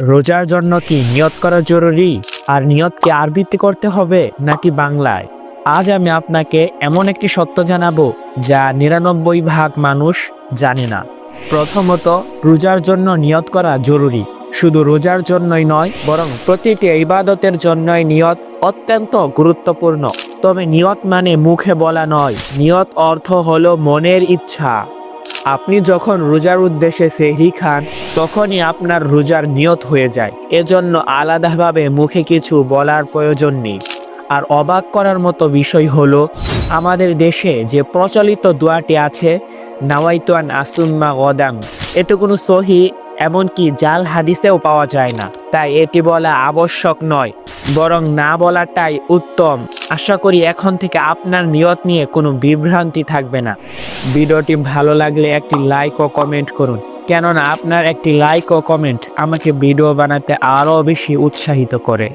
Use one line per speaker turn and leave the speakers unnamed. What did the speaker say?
রোজার জন্য কি নিয়ত করা জরুরি? আর নিয়ত কি আরবিতে করতে হবে নাকি বাংলায়? আজ আমি আপনাকে এমন একটি সত্য জানাব যা নিরানব্বই ভাগ মানুষ জানে না। প্রথমত, রোজার জন্য নিয়ত করা জরুরি। শুধু রোজার জন্যই নয়, বরং প্রতিটি ইবাদতের জন্যই নিয়ত অত্যন্ত গুরুত্বপূর্ণ। তবে নিয়ত মানে মুখে বলা নয়, নিয়ত অর্থ হলো মনের ইচ্ছা। আপনি যখন রোজার উদ্দেশ্যে সেহরি খান, তখনই আপনার রোজার নিয়ত হয়ে যায়। এজন্য আলাদাভাবে মুখে কিছু বলার প্রয়োজন নেই। আর অবাক করার মতো বিষয় হল, আমাদের দেশে যে প্রচলিত দোয়াটি আছে, নাওয়াইতোয়ান আসুম্মা গদাম, এটুকুন কোনো সহি এমনকি জাল হাদিসেও পাওয়া যায় না। তাই এটি বলা আবশ্যক নয়, বরং না বলাটাই উত্তম। আশা করি এখন থেকে আপনার নিয়ত নিয়ে কোনো বিভ্রান্তি থাকবে না। ভিডিওটি ভালো লাগলে একটি লাইক ও কমেন্ট করুন, কেননা আপনার একটি লাইক ও কমেন্ট আমাকে ভিডিও বানাতে আরও বেশি উৎসাহিত করে।